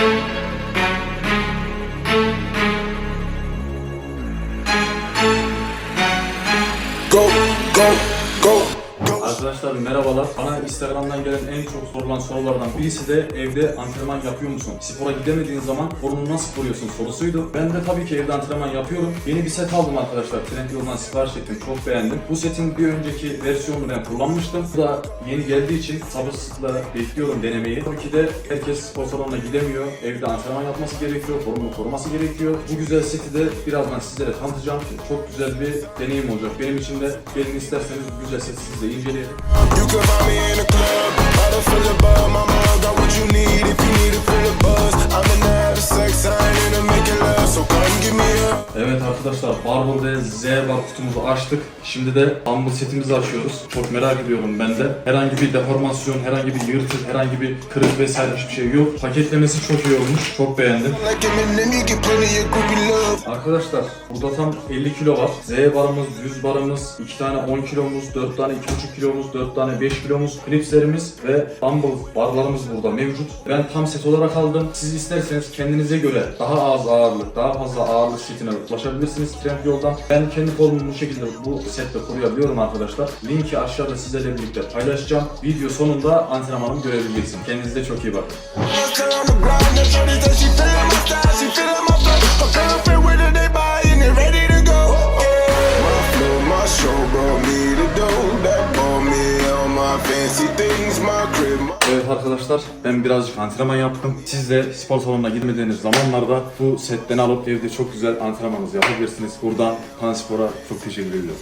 Go, go, go, go. Arkadaşlar merhabalar. Bana Instagram'dan gelen en çok sorulan sorulardan birisi de evde antrenman yapıyor musun? Spora gidemediğin zaman formunu nasıl koruyorsun sorusuydu. Ben de tabii ki evde antrenman yapıyorum. Yeni bir set aldım arkadaşlar. Trendyol'dan sipariş ettim. Çok beğendim. Bu setin bir önceki versiyonunu ben kullanmıştım. Bu da yeni geldiği için sabırsızlıkla bekliyorum denemeyi. Tabii ki de herkes spor salonuna gidemiyor. Evde antrenman yapması gerekiyor. Formunu koruması gerekiyor. Bu güzel seti de birazdan sizlere tanıtacağım. Çok güzel bir deneyim olacak. Benim için de gelin isterseniz bu güzel seti siz de inceleyelim. You can find me in the club, bottle full of bug. Evet arkadaşlar Barbell ve Z bar kutumuzu açtık. Şimdi de Humble setimizi açıyoruz. Çok merak ediyorum ben de. Herhangi bir deformasyon, herhangi bir yırtık, herhangi bir kırık vesaire hiçbir şey yok. Paketlemesi çok iyi olmuş. Çok beğendim. Arkadaşlar burada tam 50 kilo var. Z barımız, 100 barımız, 2 tane 10 kilomuz, 4 tane 2,5 kilomuz, 4 tane 5 kilomuz, klipslerimiz ve dumbbell barlarımız burada mevcut. Ben tam set olarak aldım. Siz isterseniz kendinize göre daha az ağırlık, daha fazla ağırlık setine ulaşabilirsiniz Trendyol'dan. Ben kendi formumu bu şekilde bu sette koruyabiliyorum arkadaşlar. Linki aşağıda sizlerle birlikte paylaşacağım. Video sonunda antrenmanımı görebileceksiniz. Kendinize çok iyi bakın. Show me Evet arkadaşlar ben birazcık antrenman yaptım. Siz de spor salonuna gitmediğiniz zamanlarda bu setten alıp evde çok güzel antrenmanınızı yapabilirsiniz. Buradan Pan Spor'a çok teşekkür ediyorum.